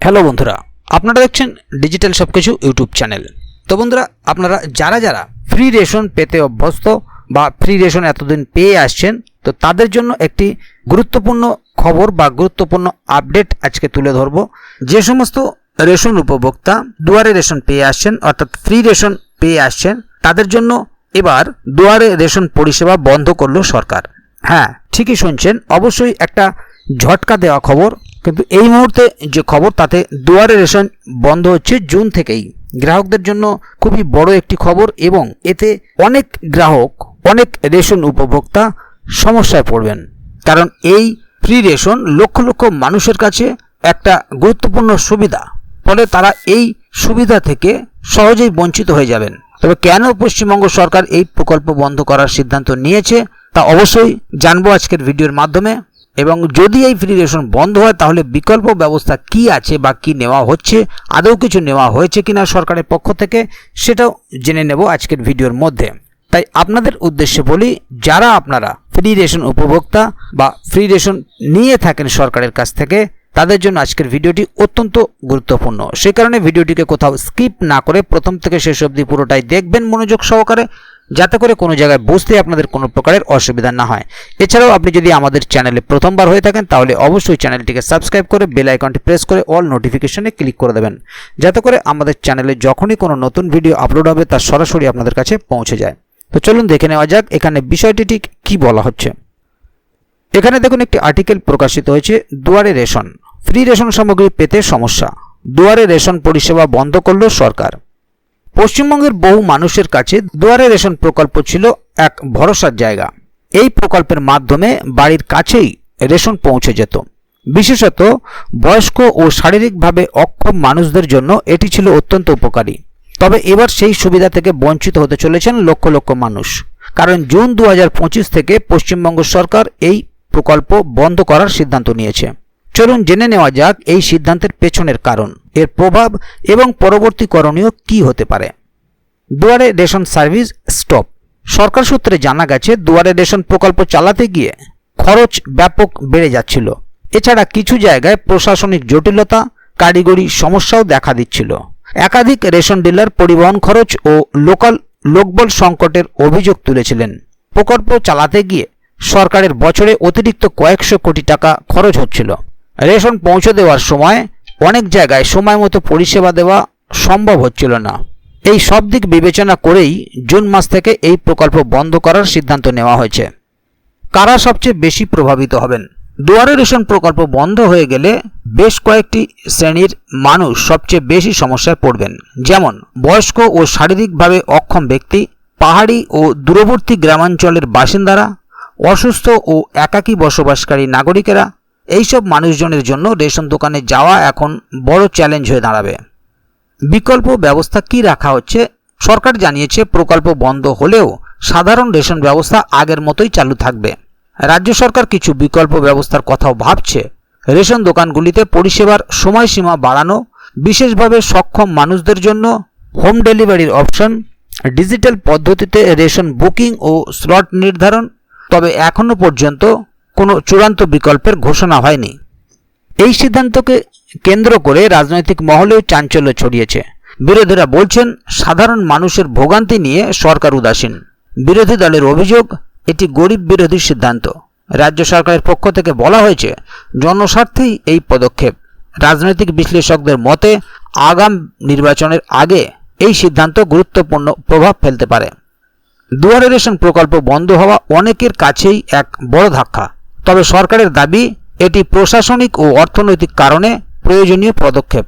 Hello বন্ধুরা, আপনারা দেখছেন ডিজিটাল সব কিছু ইউটিউব চ্যানেল। তো বন্ধুরা, আপনারা যারা যারা ফ্রি রেশন পেতে অভ্যস্ত বা ফ্রি রেশন এতদিন পেয়ে আসছেন, তো তাদের জন্য একটি গুরুত্বপূর্ণ খবর বা গুরুত্বপূর্ণ আপডেট আজকে তুলে ধরব। যে সমস্ত রেশন উপভোক্তা দুয়ারে রেশন পেয়ে আসছেন, অর্থাৎ ফ্রি রেশন পেয়ে আসছেন, তাদের জন্য এবার দুয়ারে রেশন পরিষেবা বন্ধ করল সরকার। হ্যাঁ ঠিকই শুনছেন, অবশ্যই একটা ঝটকা দেওয়া খবর কিন্তু এই মুহূর্তে যে খবর, তাতে দুয়ারে রেশন বন্ধ হচ্ছে জুন থেকেই। গ্রাহকদের জন্য খুবই বড় একটি খবর এবং এতে অনেক গ্রাহক, অনেক রেশন উপভোক্তা সমস্যায় পড়বেন। কারণ এই ফ্রি রেশন লক্ষ লক্ষ মানুষের কাছে একটা গুরুত্বপূর্ণ সুবিধা। ফলে তারা এই সুবিধা থেকে সহজেই বঞ্চিত হয়ে যাবেন। তবে কেন পশ্চিমবঙ্গ সরকার এই প্রকল্প বন্ধ করার সিদ্ধান্ত নিয়েছে, তা অবশ্যই জানব আজকের ভিডিওর মাধ্যমে। এবং যদি এই ফ্রি রেশন বন্ধ হয়, তাহলে বিকল্প ব্যবস্থা কি আছে বা কি নেওয়া হচ্ছে? আদৌ কিছু নেওয়া হয়েছে কিনা সরকারের পক্ষ থেকে, সেটাও জেনে নেব আজকের ভিডিওর মধ্যে। তাই আপনাদের উদ্দেশ্যে বলি, যারা আপনারা ফ্রি রেশন উপভোক্তা বা ফ্রি রেশন নিয়ে থাকেন সরকারের কাছ থেকে, তাদের জন্য আজকের ভিডিওটি অত্যন্ত গুরুত্বপূর্ণ। সেই কারণে ভিডিওটিকে কোথাও স্কিপ না করে প্রথম থেকে শেষ অবধি পুরোটাই দেখবেন মনোযোগ সহকারে। যাতে করে কোনো জায়গায় বুঝতে আপনাদের কোনো প্রকারের অসুবিধা না হয়। এছাড়াও আপনি যদি আমাদের চ্যানেলে প্রথমবার হয়ে থাকেন, তাহলে অবশ্যই চ্যানেলটিকে সাবস্ক্রাইব করে বেল আইকনটি প্রেস করে অল নোটিফিকেশনে ক্লিক করে দেবেন। যাতে করে আমাদের চ্যানেলে যখনই কোনো নতুন ভিডিও আপলোড হবে, তা সরাসরি আপনাদের কাছে পৌঁছে যায়। তো চলুন দেখে নেওয়া যাক এখানে বিষয়টি ঠিক কী বলা হচ্ছে। এখানে দেখুন, একটি আর্টিকেল প্রকাশিত হয়েছে, দুয়ারে রেশন। ফ্রি রেশন সামগ্রী পেতে সমস্যা। দুয়ারে রেশন পরিষেবা বন্ধ করল সরকার। পশ্চিমবঙ্গের বহু মানুষের কাছে দুয়ারে রেশন প্রকল্প ছিল এক ভরসার জায়গা। এই প্রকল্পের মাধ্যমে বাড়ির কাছেই রেশন পৌঁছে যেত। বিশেষত বয়স্ক ও শারীরিকভাবে অক্ষম মানুষদের জন্য এটি ছিল অত্যন্ত উপকারী। তবে এবার সেই সুবিধা থেকে বঞ্চিত হতে চলেছেন লক্ষ লক্ষ মানুষ। কারণ জুন দু হাজার পঁচিশ থেকে পশ্চিমবঙ্গ সরকার এই প্রকল্প বন্ধ করার সিদ্ধান্ত নিয়েছে। চলুন জেনে নেওয়া যাক এই সিদ্ধান্তের পেছনের কারণ, এর প্রভাব এবং পরবর্তী করণীয় কি হতে পারে। দুয়ারে রেশন সার্ভিস, স্টপ। সরকার সূত্রে জানা গেছে, দুয়ারে রেশন প্রকল্প চালাতে গিয়ে খরচ ব্যাপক বেড়ে যাচ্ছিল। এছাড়া কিছু জায়গায় প্রশাসনিক জটিলতা, কারিগরি সমস্যাও দেখা দিচ্ছিল। একাধিক রেশন ডিলার পরিবহন খরচ ও লোকাল লোকবল সংকটের অভিযোগ তুলেছিলেন। প্রকল্প চালাতে গিয়ে সরকারের বছরে অতিরিক্ত কয়েকশো কোটি টাকা খরচ হচ্ছিল। রেশন পৌঁছে দেওয়ার সময় অনেক জায়গায় সময় মতো পরিষেবা দেওয়া সম্ভব হচ্ছিল না। এই সব দিক বিবেচনা করেই জুন মাস থেকে এই প্রকল্প বন্ধ করার সিদ্ধান্ত নেওয়া হয়েছে। কারা সবচেয়ে বেশি প্রভাবিত হবেন? দুয়ারে রেশন প্রকল্প বন্ধ হয়ে গেলে বেশ কয়েকটি শ্রেণির মানুষ সবচেয়ে বেশি সমস্যায় পড়বেন। যেমন, বয়স্ক ও শারীরিকভাবে অক্ষম ব্যক্তি, পাহাড়ি ও দূরবর্তী গ্রামাঞ্চলের বাসিন্দারা, অসুস্থ ও একাকী বসবাসকারী নাগরিকেরা এইসব মানুষজনের জন্য রেশন দোকানে যাওয়া এখন বড় চ্যালেঞ্জ হয়ে দাঁড়াবে। বিকল্প ব্যবস্থা কি রাখা হচ্ছে? সরকার জানিয়েছে প্রকল্প বন্ধ হলেও সাধারণ রেশন ব্যবস্থা আগের মতোই চালু থাকবে। রাজ্য সরকার কিছু বিকল্প ব্যবস্থার কথাও ভাবছে। রেশন দোকানগুলিতে পরিষেবার সময়সীমা বাড়ানো, বিশেষভাবে সক্ষম মানুষদের জন্য হোম ডেলিভারির অপশন ডিজিটাল পদ্ধতিতে রেশন বুকিং ও স্লট নির্ধারণ। তবে এখনও পর্যন্ত কোনো চূড়ান্ত বিকল্পের ঘোষণা হয়নি। এই সিদ্ধান্তকে কেন্দ্র করে রাজনৈতিক মহলেও চাঞ্চল্য ছড়িয়েছে। বিরোধীরা বলছেন, সাধারণ মানুষের ভোগান্তি নিয়ে সরকার উদাসীন। বিরোধী দলের অভিযোগ, এটি গরিব বিরোধী সিদ্ধান্ত। রাজ্য সরকারের পক্ষ থেকে বলা হয়েছে, জনস্বার্থেই এই পদক্ষেপ। রাজনৈতিক বিশ্লেষকদের মতে, আগাম নির্বাচনের আগে এই সিদ্ধান্ত গুরুত্বপূর্ণ প্রভাব ফেলতে পারে। দুয়ারে রেশন প্রকল্প বন্ধ হওয়া অনেকের কাছেই এক বড় ধাক্কা। তবে সরকারের দাবি, এটি প্রশাসনিক ও অর্থনৈতিক কারণে প্রয়োজনীয় পদক্ষেপ।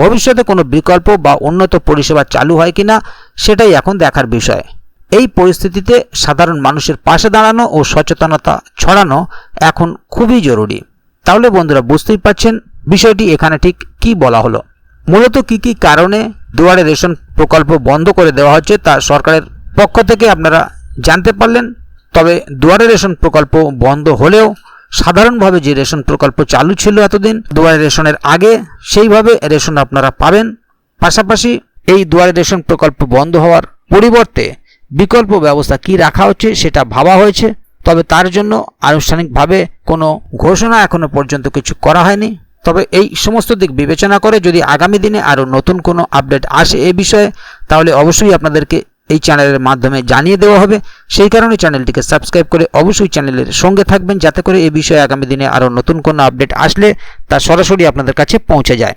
ভবিষ্যতে কোনো বিকল্প বা উন্নত পরিষেবা চালু হয় কিনা, সেটাই এখন দেখার বিষয়। এই পরিস্থিতিতে সাধারণ মানুষের পাশে দাঁড়ানো ও সচেতনতা ছড়ানো এখন খুবই জরুরি। তাহলে বন্ধুরা, বুঝতেই পারছেন বিষয়টি এখানে ঠিক কি বলা হলো। মূলত কি কি কারণে দুয়ারে রেশন প্রকল্প বন্ধ করে দেওয়া হচ্ছে তা সরকারের পক্ষ থেকে আপনারা জানতে পারলেন। তবে দুয়ারে রেশন প্রকল্প বন্ধ হলেও সাধারণভাবে যে রেশন প্রকল্প চালু ছিল এতদিন, দুয়ারে রেশনের আগে সেইভাবে রেশন আপনারা পাবেন। পাশাপাশি এই দুয়ারে রেশন প্রকল্প বন্ধ হওয়ার পরিবর্তে বিকল্প ব্যবস্থা কি রাখা হচ্ছে সেটা ভাবা হয়েছে। তবে তার জন্য আনুষ্ঠানিকভাবে কোনো ঘোষণা এখনও পর্যন্ত কিছু করা হয়নি। তবে এই সমস্ত দিক বিবেচনা করে যদি আগামী দিনে আরও নতুন কোনো আপডেট আসে এ বিষয়ে, তাহলে অবশ্যই আপনাদেরকে এই চ্যানেলের মাধ্যমে জানিয়ে দেওয়া হবে। সেই কারণে চ্যানেলটিকে সাবস্ক্রাইব করে অবশ্যই চ্যানেলের সঙ্গে থাকবেন, যাতে করে এই বিষয়ে আগামী দিনে আরও নতুন কোনো আপডেট আসলে তা সরাসরি আপনাদের কাছে পৌঁছে যায়।